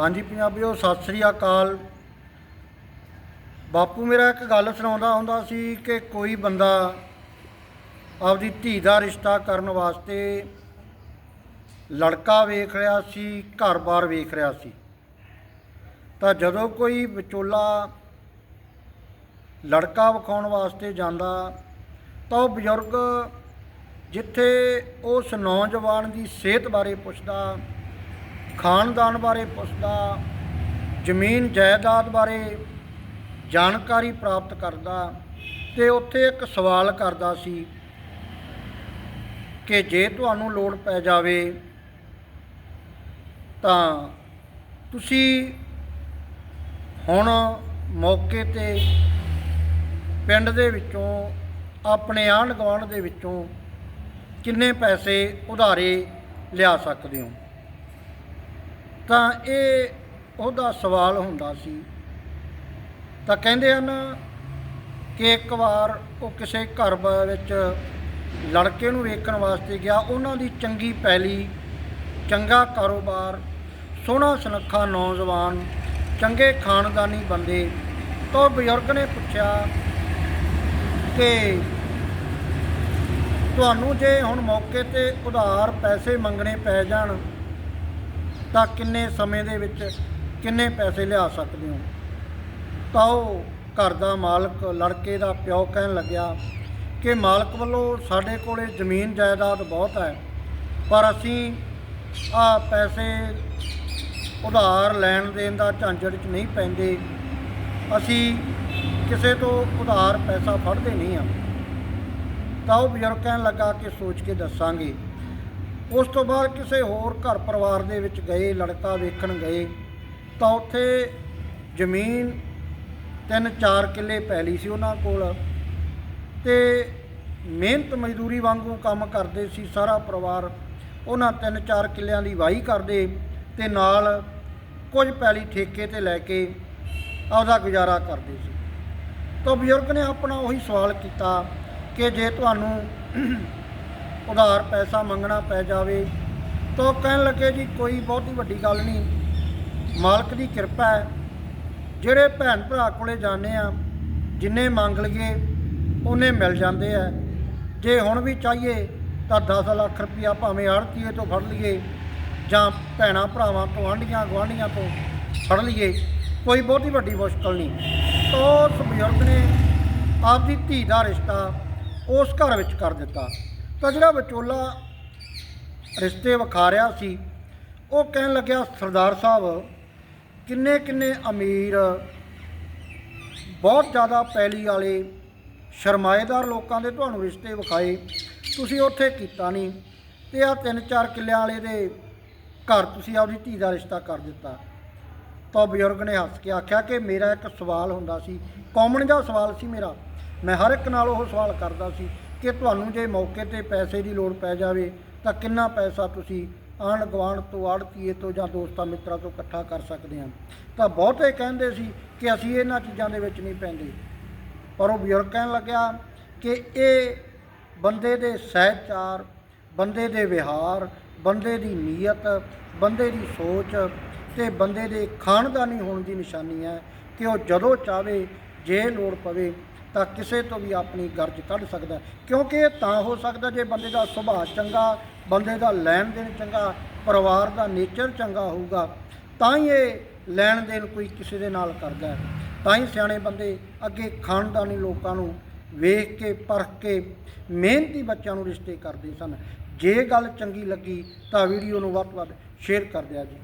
ਹਾਂਜੀ ਪੰਜਾਬੀਓ, ਸਤਿ ਸ੍ਰੀ ਅਕਾਲ। ਬਾਪੂ ਮੇਰਾ ਇੱਕ ਗੱਲ ਸੁਣਾਉਂਦਾ ਹੁੰਦਾ ਸੀ ਕਿ ਕੋਈ ਬੰਦਾ ਆਪਦੀ ਧੀ ਦਾ ਰਿਸ਼ਤਾ ਕਰਨ ਵਾਸਤੇ ਲੜਕਾ ਵੇਖ ਰਿਹਾ ਸੀ, ਘਰ-ਬਾਰ ਵੇਖ ਰਿਹਾ ਸੀ। ਤਾਂ ਜਦੋਂ ਕੋਈ ਵਿਚੋਲਾ ਲੜਕਾ ਵਿਖਾਉਣ ਵਾਸਤੇ ਜਾਂਦਾ, ਤਾਂ ਉਹ ਬਜ਼ੁਰਗ ਜਿੱਥੇ ਉਸ ਨੌਜਵਾਨ ਦੀ ਸਿਹਤ ਬਾਰੇ ਪੁੱਛਦਾ ਖਾਨਦਾਨ ਬਾਰੇ ਪੁੱਛਦਾ, ਜ਼ਮੀਨ ਜਾਇਦਾਦ ਬਾਰੇ ਜਾਣਕਾਰੀ ਪ੍ਰਾਪਤ ਕਰਦਾ ਤੇ ਉੱਥੇ ਇੱਕ ਸਵਾਲ ਕਰਦਾ ਸੀ ਕਿ ਜੇ ਤੁਹਾਨੂੰ ਲੋੜ ਪੈ ਜਾਵੇ ਤਾਂ ਤੁਸੀਂ ਹੁਣ ਮੌਕੇ ਤੇ ਪਿੰਡ ਦੇ ਵਿੱਚੋਂ, ਆਪਣੇ ਆਂਢ ਗੁਆਂਢ ਦੇ ਵਿੱਚੋਂ ਕਿੰਨੇ ਪੈਸੇ ਉਧਾਰੇ ਲਿਆ ਸਕਦੇ ਹੋ? ਤਾਂ ਇਹ ਉਹਦਾ ਸਵਾਲ ਹੁੰਦਾ ਸੀ। ਤਾਂ ਕਹਿੰਦੇ ਹਨ ਕਿ ਇੱਕ ਵਾਰ ਉਹ ਕਿਸੇ ਘਰ ਵਿੱਚ ਲੜਕੇ ਨੂੰ ਵੇਖਣ ਵਾਸਤੇ ਗਿਆ। ਉਹਨਾਂ ਦੀ ਚੰਗੀ ਪੈਲੀ, ਚੰਗਾ ਕਾਰੋਬਾਰ, ਸੋਹਣਾ ਸੁਨੱਖਾ ਨੌਜਵਾਨ, ਚੰਗੇ ਖਾਨਦਾਨੀ ਬੰਦੇ। ਤਾਂ ਉਹ ਬਜ਼ੁਰਗ ਨੇ ਪੁੱਛਿਆ ਕਿ ਤੁਹਾਨੂੰ ਜੇ ਹੁਣ ਮੌਕੇ ਤੇ ਉਧਾਰ ਪੈਸੇ ਮੰਗਣੇ ਪੈ ਜਾਣ ਤਾਂ ਕਿੰਨੇ ਸਮੇਂ ਦੇ ਵਿੱਚ ਕਿੰਨੇ ਪੈਸੇ ਲਿਆ ਸਕਦੇ ਹੋ? ਤਾਂ ਉਹ ਘਰ ਦਾ ਮਾਲਕ ਲੜਕੇ ਦਾ ਪਿਓ ਕਹਿਣ ਲੱਗਿਆ ਕਿ ਮਾਲਕ ਵੱਲੋਂ ਸਾਡੇ ਕੋਲੇ ਜ਼ਮੀਨ ਜਾਇਦਾਦ ਬਹੁਤ ਹੈ, ਪਰ ਅਸੀਂ ਆ ਪੈਸੇ ਉਧਾਰ ਲੈਣ ਦੇਣ ਦਾ ਝਾਂਜੜ 'ਚ ਨਹੀਂ ਪੈਂਦੇ। ਅਸੀਂ ਕਿਸੇ ਤੋਂ ਉਧਾਰ ਪੈਸਾ ਫੜਦੇ ਨਹੀਂ ਆ ਤਾਂ ਉਹ ਬਜ਼ੁਰਗ ਕਹਿਣ ਲੱਗਾ ਕਿ ਸੋਚ ਕੇ ਦੱਸਾਂਗੇ ਉਸ ਤੋਂ ਬਾਅਦ ਕਿਸੇ ਹੋਰ ਘਰ ਪਰਿਵਾਰ ਦੇ ਵਿੱਚ ਗਏ, ਲੜਕਾ ਵੇਖਣ ਗਏ, ਤਾਂ ਉੱਥੇ ਜ਼ਮੀਨ ਤਿੰਨ ਚਾਰ ਕਿੱਲੇ ਪੈਲੀ ਸੀ ਉਹਨਾਂ ਕੋਲ ਤੇ ਮਿਹਨਤ ਮਜ਼ਦੂਰੀ ਵਾਂਗੂ ਕੰਮ ਕਰਦੇ ਸੀ ਸਾਰਾ ਪਰਿਵਾਰ। ਉਹਨਾਂ ਤਿੰਨ ਚਾਰ ਕਿੱਲਿਆਂ ਦੀ ਵਾਹੀ ਕਰਦੇ ਤੇ ਨਾਲ ਕੁਝ ਪੈਲੀ ਠੇਕੇ ਤੇ ਲੈ ਕੇ ਆਪਦਾ ਗੁਜ਼ਾਰਾ ਕਰਦੇ ਸੀ। ਤਾਂ ਬਜ਼ੁਰਗ ਨੇ ਆਪਣਾ ਉਹੀ ਸਵਾਲ ਕੀਤਾ ਕਿ ਜੇ ਤੁਹਾਨੂੰ ਉਧਾਰ ਪੈਸਾ ਮੰਗਣਾ ਪੈ ਜਾਵੇ, ਤਾਂ ਉਹ ਕਹਿਣ ਲੱਗੇ ਜੀ, ਕੋਈ ਬਹੁਤੀ ਵੱਡੀ ਗੱਲ ਨਹੀਂ। ਮਾਲਕ ਦੀ ਕਿਰਪਾ ਹੈ। ਜਿਹੜੇ ਭੈਣ ਭਰਾ ਕੋਲੇ ਜਾਂਦੇ ਆ ਜਿੰਨੇ ਮੰਗ ਲਈਏ, ਉਹਨੇ ਮਿਲ ਜਾਂਦੇ ਆ। ਜੇ ਹੁਣ ਵੀ ਚਾਹੀਏ, ਤਾਂ 10 ਲੱਖ ਰੁਪਇਆ ਭਾਵੇਂ ਆੜਤੀਏ ਤੋਂ ਫੜ ਲਈਏ, ਜਾਂ ਭੈਣਾ ਭਰਾਵਾਂ ਤੋਂ, ਆਂਢੀਆਂ ਗੁਆਂਢੀਆਂ ਤੋਂ ਫੜ ਲਈਏ, ਕੋਈ ਬਹੁਤੀ ਵੱਡੀ ਮੁਸ਼ਕਲ ਨਹੀਂ। ਤਾਂ ਉਸ ਬਜ਼ੁਰਗ ਨੇ ਆਪਦੀ ਧੀ ਦਾ ਰਿਸ਼ਤਾ ਉਸ ਘਰ ਵਿੱਚ ਕਰ ਦਿੱਤਾ। ਤਾਂ ਜਿਹੜਾ ਵਿਚੋਲਾ ਰਿਸ਼ਤੇ ਵਿਖਾ ਰਿਹਾ ਸੀ, ਉਹ ਕਹਿਣ ਲੱਗਿਆ, ਸਰਦਾਰ ਸਾਹਿਬ, ਕਿੰਨੇ ਕਿੰਨੇ ਅਮੀਰ, ਬਹੁਤ ਜ਼ਿਆਦਾ ਪੈਲੀ ਵਾਲੇ, ਸ਼ਰਮਾਏਦਾਰ ਲੋਕਾਂ ਦੇ ਤੁਹਾਨੂੰ ਰਿਸ਼ਤੇ ਵਿਖਾਏ। ਤੁਸੀਂ ਉੱਥੇ ਕੀਤਾ ਨਹੀਂ ਤੇ ਆ ਤਿੰਨ ਚਾਰ ਕਿੱਲਿਆਂ ਵਾਲੇ ਦੇ ਘਰ ਤੁਸੀਂ ਆਪਦੀ ਧੀ ਦਾ ਰਿਸ਼ਤਾ ਕਰ ਦਿੱਤਾ। ਤਾਂ ਬਜ਼ੁਰਗ ਨੇ ਹੱਸ ਕੇ ਆਖਿਆ ਕਿ ਮੇਰਾ ਇੱਕ ਸਵਾਲ ਹੁੰਦਾ ਸੀ ਕਾਮਨ ਜਿਹਾ ਸਵਾਲ ਸੀ ਮੇਰਾ। ਮੈਂ ਹਰ ਇੱਕ ਨਾਲ ਉਹ ਸਵਾਲ ਕਰਦਾ ਸੀ ਕਿ ਤੁਹਾਨੂੰ ਜੇ ਮੌਕੇ ਤੇ ਪੈਸੇ ਦੀ ਲੋੜ ਪੈ ਜਾਵੇ, ਤਾਂ ਕਿੰਨਾ ਪੈਸਾ ਤੁਸੀਂ ਆਂਢ ਗੁਆਂਢ ਤੋਂ, ਆੜਤੀਏ ਤੋਂ ਜਾਂ ਦੋਸਤਾਂ ਮਿੱਤਰਾਂ ਤੋਂ ਇਕੱਠਾ ਕਰ ਸਕਦੇ ਹਾਂ। ਤਾਂ ਬਹੁਤੇ ਕਹਿੰਦੇ ਸੀ ਕਿ ਅਸੀਂ ਇਹਨਾਂ ਚੀਜ਼ਾਂ ਦੇ ਵਿੱਚ ਨਹੀਂ ਪੈਂਦੇ। ਪਰ ਉਹ ਬਜ਼ੁਰਗ ਕਹਿਣ ਲੱਗਿਆ ਕਿ ਇਹ ਬੰਦੇ ਦੇ ਸਹਿਚਾਰ, ਬੰਦੇ ਦੇ ਵਿਹਾਰ, ਬੰਦੇ ਦੀ ਨੀਅਤ, ਬੰਦੇ ਦੀ ਸੋਚ ਤੇ ਬੰਦੇ ਦੇ ਖਾਨਦਾਨੀ ਹੋਣ ਦੀ ਨਿਸ਼ਾਨੀ ਹੈ ਕਿ ਉਹ ਜਦੋਂ ਚਾਵੇ ਜੇ ਲੋੜ ਪਵੇ ਤਾਂ ਕਿਸੇ ਤੋਂ ਵੀ ਆਪਣੀ ਗਰਜ ਕੱਢ ਸਕਦਾ ਕਿਉਂਕਿ ਇਹ ਤਾਂ ਹੋ ਸਕਦਾ ਜੇ ਬੰਦੇ ਦਾ ਸੁਭਾਅ ਚੰਗਾ, ਬੰਦੇ ਦਾ ਲੈਣ ਦੇਣ ਚੰਗਾ, ਪਰਿਵਾਰ ਦਾ ਨੇਚਰ ਚੰਗਾ ਹੋਊਗਾ, ਤਾਂ ਹੀ ਇਹ ਲੈਣ ਦੇਣ ਕੋਈ ਕਿਸੇ ਦੇ ਨਾਲ ਕਰਦਾ ਤਾਂ ਹੀ ਸਿਆਣੇ ਬੰਦੇ ਅੱਗੇ ਖਾਨਦਾਨੀ ਲੋਕਾਂ ਨੂੰ ਵੇਖ ਕੇ, ਪਰਖ ਕੇ ਮਿਹਨਤੀ ਬੱਚਿਆਂ ਨੂੰ ਰਿਸ਼ਤੇ ਕਰਦੇ ਸਨ। ਜੇ ਗੱਲ ਚੰਗੀ ਲੱਗੀ ਤਾਂ ਵੀਡੀਓ ਨੂੰ ਵੱਧ ਤੋਂ ਵੱਧ ਸ਼ੇਅਰ ਕਰ ਦਿਆ ਜੀ।